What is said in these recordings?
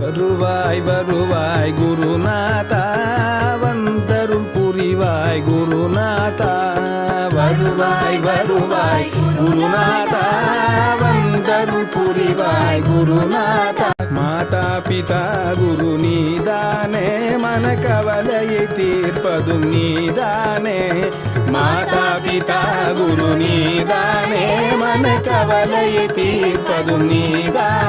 வருவாய் வருவாய் குருநாதா வந்தருள் புரிவாய் குருநாதா. வருவாய் வருவாய் குருநாதா வந்தருள் புரிவாய் குருநாதா. மாதா பிதா குரு நீதானே மன கவலையை தீர்ப்பதும் நீதானே. மாதா பிதா குரு நீதானே மன கவலையை தீர்ப்பதும் நீதானே.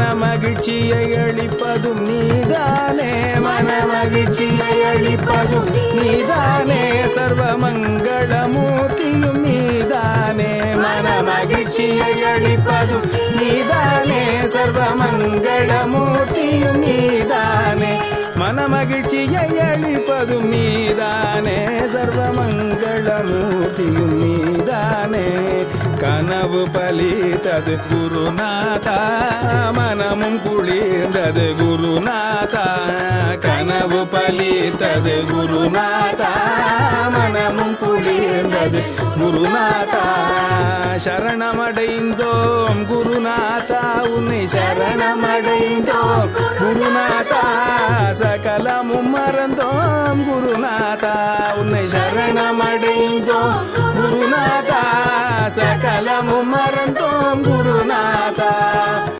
மன மகிழ்ச்சியை அளிப்பதும் நீதானே. மன மகிழ்ச்சியை அளிப்பதும் நீதானே. சர்வ மங்களமூர்த்தியும் நீதானே. மன மகிழ்ச்சியை அளிப்பதும் நீதானே. சர்வ மங்களமூர்த்தியும் நீதானே. மன மகிழ்ச்சியை அளிப்பதும் நீதானே. சர்வ மங்களமூர்த்தியும் நீதானே. உணவு பலித்தது குருநாதா மனமும் குளிர்ந்தது குருநாதா. கனவு பலித்தது குருநாதா மனமும் குளிர்ந்தது குருநாதா. சரணமடைந்தோம் குருநாதா உன்னை சரணமடைந்தோம் குருநாதா. சகலமும் மறந்தோம் குருநாதா உன்னை சரணமடைந்தோம் குருநாதா. சகலமும் மறந்தோம் குரு